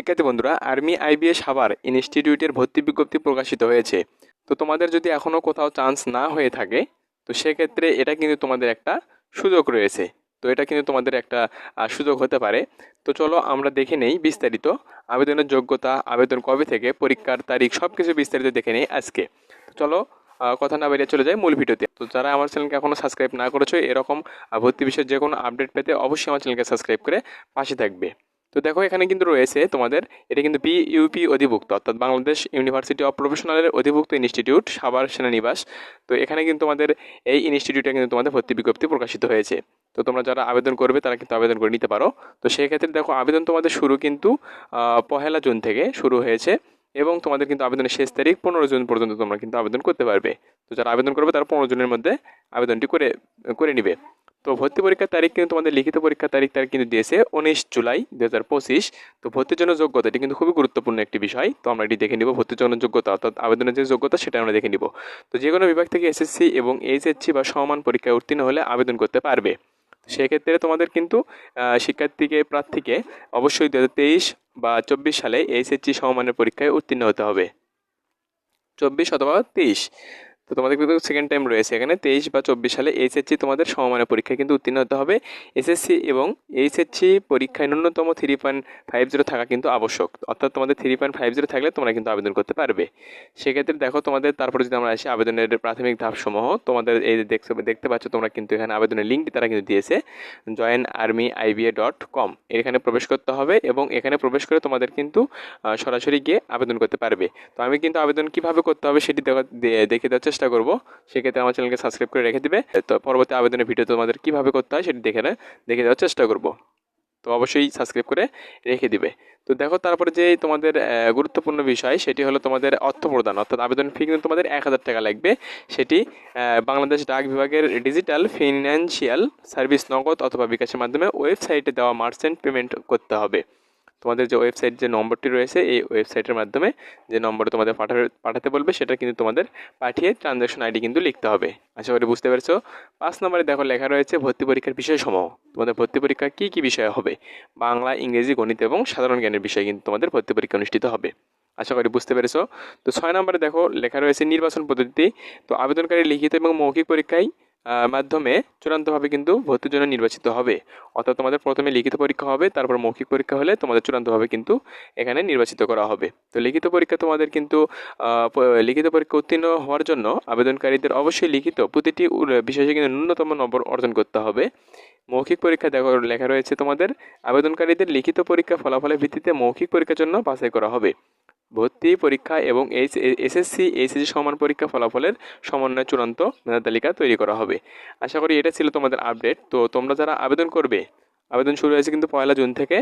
শিক্ষার্থী বন্ধুরা army IBA Savar ইনস্টিটিউটের ভর্তি বিজ্ঞপ্তি প্রকাশিত হয়েছে। তো তোমাদের যদি এখনও কোথাও চান্স না হয়ে থাকে, তো সেক্ষেত্রে এটা কিন্তু তোমাদের একটা সুযোগ রয়েছে। তো এটা কিন্তু তোমাদের একটা সুযোগ হতে পারে। তো চলো আমরা দেখে নেই বিস্তারিত আবেদনের যোগ্যতা, আবেদন কবে থেকে, পরীক্ষার তারিখ সব কিছু বিস্তারিত দেখে নেই আজকে। চলো কথা না বেরিয়ে চলে যায় মূল ভিডিওতে। তো যারা আমার চ্যানেলকে এখনও সাবস্ক্রাইব না করেছ, এরকম ভর্তি বিষয়ের যে কোনো আপডেট পেতে অবশ্যই আমার চ্যানেলকে সাবস্ক্রাইব করে পাশে থাকবে। তো দেখো, এখানে কিন্তু রয়েছে তোমাদের, এটা কিন্তু বিইউপি অধিভুক্ত, অর্থাৎ বাংলাদেশ ইউনিভার্সিটি অফ প্রফেশনালের অধিভুক্ত ইনস্টিটিউট সাভার সেনানিবাস। তো এখানে কিন্তু তোমাদের এই ইনস্টিটিউটে কিন্তু তোমাদের ভর্তি বিজ্ঞপ্তি প্রকাশিত হয়েছে। তো তোমরা যারা আবেদন করবে, তারা কিন্তু আবেদন করে নিতে পারো। তো সেই ক্ষেত্রে দেখো, আবেদন তোমাদের শুরু কিন্তু পহেলা জুন থেকে শুরু হয়েছে এবং তোমাদের কিন্তু আবেদনের শেষ তারিখ পনেরো জুন পর্যন্ত তোমরা কিন্তু আবেদন করতে পারবে। তো যারা আবেদন করবে, তারা পনেরো জুনের মধ্যে আবেদনটি করে করে নিবে। তো ভর্তি পরীক্ষার তারিখ কিন্তু তোমাদের লিখিত পরীক্ষার তারিখ তার কিন্তু দিয়েছে উনিশ জুলাই দু হাজার পঁচিশ। তো ভর্তির জন্য যোগ্যতা, এটি কিন্তু খুবই গুরুত্বপূর্ণ একটি বিষয়। তো আমরা এটি দেখে নিব, ভর্তির জন্য যোগ্যতা অর্থাৎ আবেদনের যে যোগ্যতা, সেটা আমরা দেখে নিব। তো যে কোনো বিভাগ থেকে এসএসসি এবং এইচএসসি বা সমান পরীক্ষায় উত্তীর্ণ হলে আবেদন করতে পারবে। সেক্ষেত্রে তোমাদের কিন্তু শিক্ষার্থীকে, প্রার্থীকে অবশ্যই দু হাজার তেইশ বা চব্বিশ সালে এইচএসসি সমমানের পরীক্ষায় উত্তীর্ণ হতে হবে। চব্বিশ অথবা তেইশ তো তোমাদের কিন্তু সেকেন্ড টাইম রয়েছে এখানে। তেইশ বা চব্বিশ সালে এইচএসসি তোমাদের সমমানের পরীক্ষায় কিন্তু উত্তীর্ণ হতে হবে। এসএসসি এবং এইচএসসি পরীক্ষায় ন্যূনতম থ্রি পয়েন্ট ফাইভ জিরো থাকা কিন্তু আবশ্যক। অর্থাৎ তোমাদের থ্রি পয়েন্ট ফাইভ জিরো থাকলে তোমরা কিন্তু আবেদন করতে পারবে। সেক্ষেত্রে দেখো তোমাদের, তারপরে যদি আমরা আসি আবেদনের প্রাথমিক ধাপসমূহ, তোমাদের এই যে দেখতে পাচ্ছ তোমরা কিন্তু এখানে আবেদনের লিঙ্কটি তারা কিন্তু দিয়েছে join army IBA dot com এখানে প্রবেশ করতে হবে এবং এখানে প্রবেশ করে তোমাদের কিন্তু সরাসরি গিয়ে আবেদন করতে পারবে। তো আমি কিন্তু আবেদন কীভাবে করতে হবে সেটি দেখা দেখে দেওয়ার চেষ্টা করব। সেক্ষেত্রে আমার চ্যানেলকে সাবস্ক্রাইব করে রেখে দিবে। তো পরবর্তী আবেদনের ভিডিও তোমাদের কীভাবে করতে হয় সেটি দেখে দেখে দেওয়ার চেষ্টা করব। তো অবশ্যই সাবস্ক্রাইব করে রেখে দিবে। তো দেখো তারপরে যে তোমাদের গুরুত্বপূর্ণ বিষয় সেটি হলো তোমাদের অর্থ প্রদান। অর্থাৎ আবেদন ফি কিন্তু তোমাদের এক হাজার টাকা লাগবে। সেটি বাংলাদেশ ডাক বিভাগের ডিজিটাল ফিনান্সিয়াল সার্ভিস নগদ অথবা বিকাশের মাধ্যমে ওয়েবসাইটে দেওয়া মার্চেন্ট পেমেন্ট করতে হবে। তোমাদের যে ওয়েবসাইট যে নম্বরটি রয়েছে, এই ওয়েবসাইটের মাধ্যমে যে নম্বরে তোমাদের পাঠাবে, পাঠাতে বলবে, সেটা কিন্তু তোমাদের পাঠিয়ে ট্রানজ্যাকশন আইডি কিন্তু লিখতে হবে। আশা করি বুঝতে পেরেছ? পাঁচ নম্বরে দেখো লেখা রয়েছে ভর্তি পরীক্ষার বিষয়সমূহ। তোমাদের ভর্তি পরীক্ষা কী কী বিষয় হবে? বাংলা, ইংরেজি, গণিত এবং সাধারণ জ্ঞানের বিষয়ে কিন্তু তোমাদের ভর্তি পরীক্ষা অনুষ্ঠিত হবে। আশা করি বুঝতে পেরেছ? তো ছয় নম্বরে দেখো লেখা রয়েছে নির্বাচন পদ্ধতি। তো আবেদনকারী লিখিত এবং মৌখিক পরীক্ষায় মাধ্যমে চূড়ান্তভাবে কিন্তু ভর্তির জন্য নির্বাচিত হবে। অর্থাৎ তোমাদের প্রথমে লিখিত পরীক্ষা হবে, তারপর মৌখিক পরীক্ষা হলে তোমাদের চূড়ান্তভাবে কিন্তু এখানে নির্বাচিত করা হবে। তো লিখিত পরীক্ষা তোমাদের কিন্তু লিখিত পরীক্ষা উত্তীর্ণ হওয়ার জন্য আবেদনকারীদের অবশ্যই লিখিত প্রতিটি বিষয়ে কিন্তু ন্যূনতম নম্বর অর্জন করতে হবে। মৌখিক পরীক্ষা দেখো, লেখা রয়েছে তোমাদের, আবেদনকারীদের লিখিত পরীক্ষা ফলাফলের ভিত্তিতে মৌখিক পরীক্ষার জন্য বাছাই করা হবে। ভর্তি পরীক্ষা এবং এইচ এসএসসি, এইচএসসি সমান পরীক্ষা ফলাফলের সমন্বয়ে চূড়ান্ত মেধা তালিকা তৈরি করা হবে। আশা করি এটা ছিল তোমাদের আপডেট তো তোমরা যারা আবেদন করবে, আবেদন শুরু হয়েছে কিন্তু পয়লা জুন থেকে,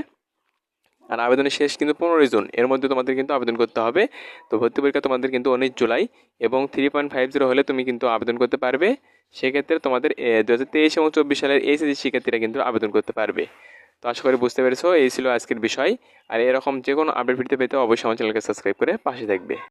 আর আবেদনের শেষ কিন্তু পনেরোই জুন। এর মধ্যে তোমাদের কিন্তু আবেদন করতে হবে। তো ভর্তি পরীক্ষা তোমাদের কিন্তু উনিশ জুলাই এবং থ্রি পয়েন্ট ফাইভ জিরো হলে তুমি কিন্তু আবেদন করতে পারবে। সেক্ষেত্রে তোমাদের দু হাজার তেইশ এবং চব্বিশ সালের এইচএসসি শিক্ষার্থীরা কিন্তু আবেদন করতে পারবে। তো আশা করি বুঝতে পেরেছ, এই ছিল আজকের বিষয়। আর এরকম যে কোনো আপডেট ভিডিও পেতে অবশ্যই আমার চ্যানেলকে সাবস্ক্রাইব করে পাশে থাকবে।